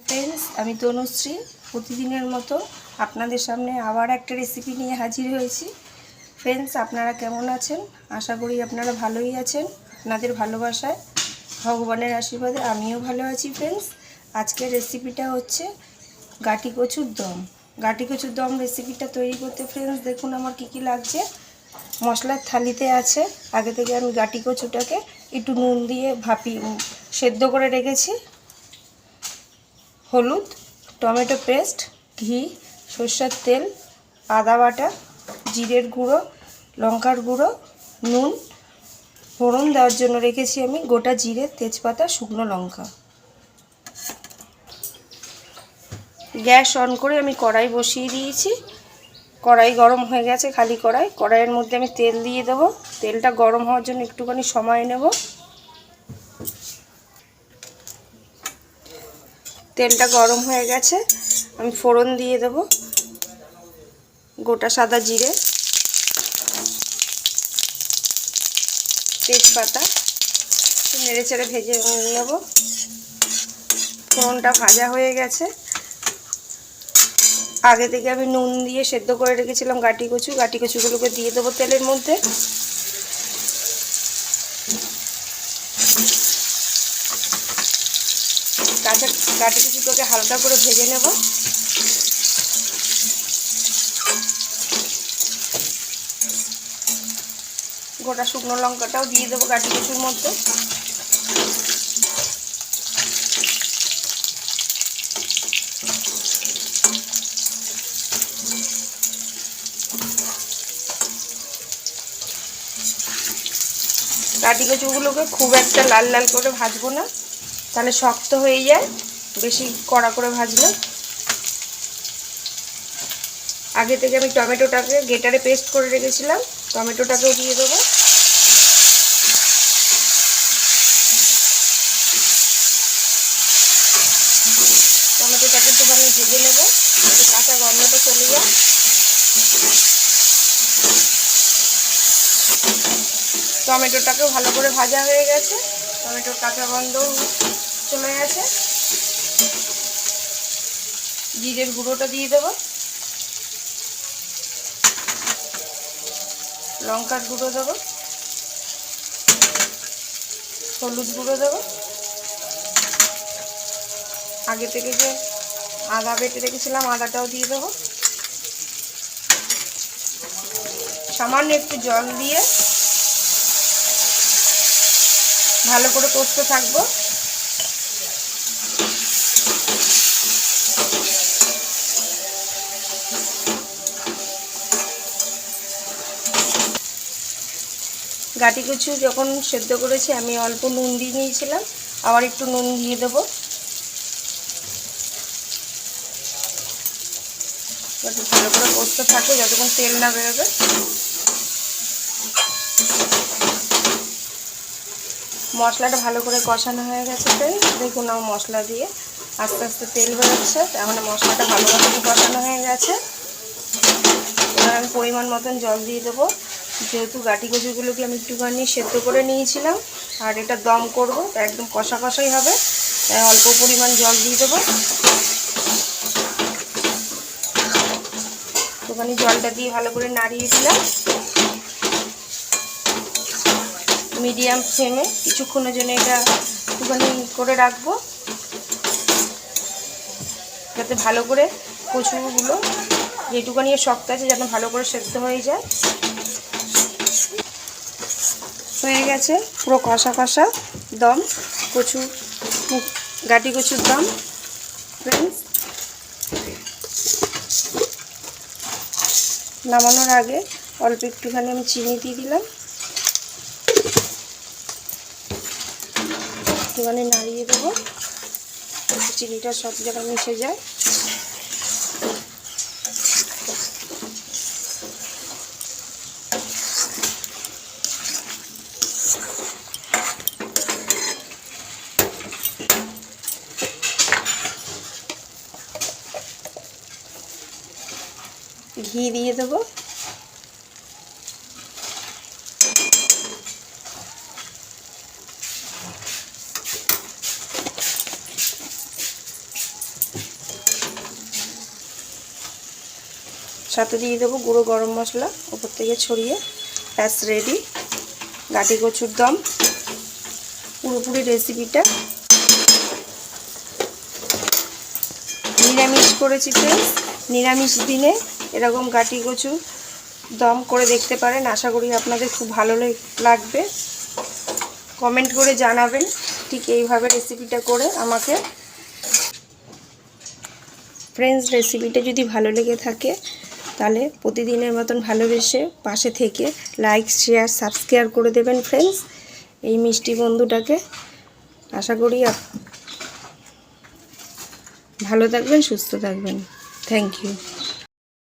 Friends আমি তনুশ্রী। প্রতিদিনের মতো আপনাদের সামনে আবার একটা রেসিপি নিয়ে হাজির হয়েছি। ফ্রেন্ডস আপনারা কেমন আছেন? আশা করি আপনারা ভালোই আছেন। আপনাদের ভালোবাসায়, ভগবানের আশীর্বাদে আমিও ভালো আছি ফ্রেন্ডস আজকের রেসিপিটা হচ্ছে গাটি কচুর দম। গাটি কচুর দম রেসিপিটা তৈরি করতে ফ্রেন্ডস দেখুন আমার কী কী লাগছে। মশলার থালিতে আছে। আগে থেকে আমি গাটি কচুটাকে একটু নুন দিয়ে ভাপি সেদ্ধ করে রেখেছি। হলুদ, টমেটো পেস্ট, ঘি, সর্ষের তেল, আদা বাটা, জিরের গুঁড়ো, লঙ্কার গুঁড়ো, নুন। ফোড়ন দেওয়ার জন্য রেখেছি আমি গোটা জিরে, তেজপাতা, শুকনো লঙ্কা। গ্যাস অন করে আমি কড়াই বসিয়ে দিয়েছি। কড়াই গরম হয়ে গেছে, খালি কড়াই। কড়াইয়ের মধ্যে আমি তেল দিয়ে দেবো। তেলটা গরম হওয়ার জন্য একটুখানি সময় নেব। তেলটা গরম হয়ে গেছে, আমি ফোড়ন দিয়ে দেব, গোটা সাদা জিরে, তেজপাতা নেড়ে চেড়ে ভেজে নেব। ফোড়নটা ভাজা হয়ে গেছে। আগে থেকে আমি নুন দিয়ে সেদ্ধ করে রেখেছিলাম গাটি কচু, গাটি কচুগুলোকে দিয়ে দেবো তেলের মধ্যে। কাঁচা গাটি কচুটাকে হালকা করে ভেজে নেব। গোটা শুকনো লঙ্কাটাও দিয়ে দেবো গাটি কচুর মধ্যে। কাটি কচুগুলোকে খুব একটা লাল লাল করে ভাজবো না। তাহলে শক্ত হয়ে যায়, বেশি কড়া করে ভাজলে। আগে থেকে আমি টমেটোটাকে গেটারে পেস্ট করে রেখেছিলাম, টমেটোটাকেও দিয়ে দেবো। টমেটোটাকে একটুখানি ভেজে নেব কাঁচা গন্ধটা চলে যায়। টমেটোটাকেও ভালো করে ভাজা হয়ে গেছে, টমেটোর কাঁচা গন্ধও চলে গেছে। জিরের গুঁড়োটা দিয়ে দেবো। লঙ্কার গুঁড়ো দেবো। হলুদ গুঁড়ো দেবো। আগে থেকে যে আদা বেটে রেখেছিলাম, আদাটাও দিয়ে দেবো। সামান্য একটু জল দিয়ে ভালো করে কষতে থাকব। গাটি কচু যখন সেদ্ধ করেছি, আমি অল্প নুন দিয়ে নিয়েছিলাম। আবার একটু নুন দিয়ে দেবো। ভালো করে কষতে থাকে, যতক্ষণ তেল না বেরোবে। মশলাটা ভালো করে কষানো হয়ে গেছে তেল দেখুন আমার মশলা দিয়ে আস্তে আস্তে তেল বেরোচ্ছে। এখন মশলাটা ভালো করে কষানো হয়ে গেছে। এবার আমি পরিমাণ মতন জল দিয়ে দেবো। যেহেতু গাটি কচুগুলোকে আমি একটুখানি সেদ্ধ করে নিয়েছিলাম, আর এটা দম করব একদম কষা কষাই হবে, তাই অল্প পরিমাণ জল দিয়ে দেবো। একটুখানি জলটা দিয়ে ভালো করে নাড়িয়ে দিলাম। মিডিয়াম ফ্লেমে কিছুক্ষণের জন্য এটা একটুখানি করে রাখব, যাতে ভালো করে কচুগুলো যেটুকানি শক্ত আছে, যেন ভালো করে সেদ্ধ হয়ে যায়। হয়ে গেছে, পুরো কষা কষা দম, কচু গাটি কচুর দম ফ্রেন্ডস নামানোর আগে অল্প একটুখানি আমি চিনি দিয়ে দিলাম। একটুখানি নাড়িয়ে দেবো। চিনিটা সব জায়গায় মিশে যায়। ঘি দিয়ে দেবো। সাথে দিয়ে দেবো গুঁড়ো গরম মশলা, ওপর থেকে ছড়িয়ে, ব্যাস রেডি গাটি কচুর দম, পুরোপুরি রেসিপিটা নিরামিষ করেছি তো নিরামিষ দিনে এরকম গাটি কচু দম করে দেখতে পারেন। আশা করি আপনাদের খুব ভালো লেগ- লাগবে। কমেন্ট করে জানাবেন ঠিক এইভাবে রেসিপিটা করে আমাকে। ফ্রেন্ডস রেসিপিটা যদি ভালো লেগে থাকে, তাহলে প্রতিদিনের মতন ভালোবেসে পাশে থেকে লাইক শেয়ার সাবস্ক্রাইব করে দেবেন ফ্রেন্ডস এই মিষ্টি বন্ধুটাকে। আশা করি ভালো থাকবেন, সুস্থ থাকবেন। Thank you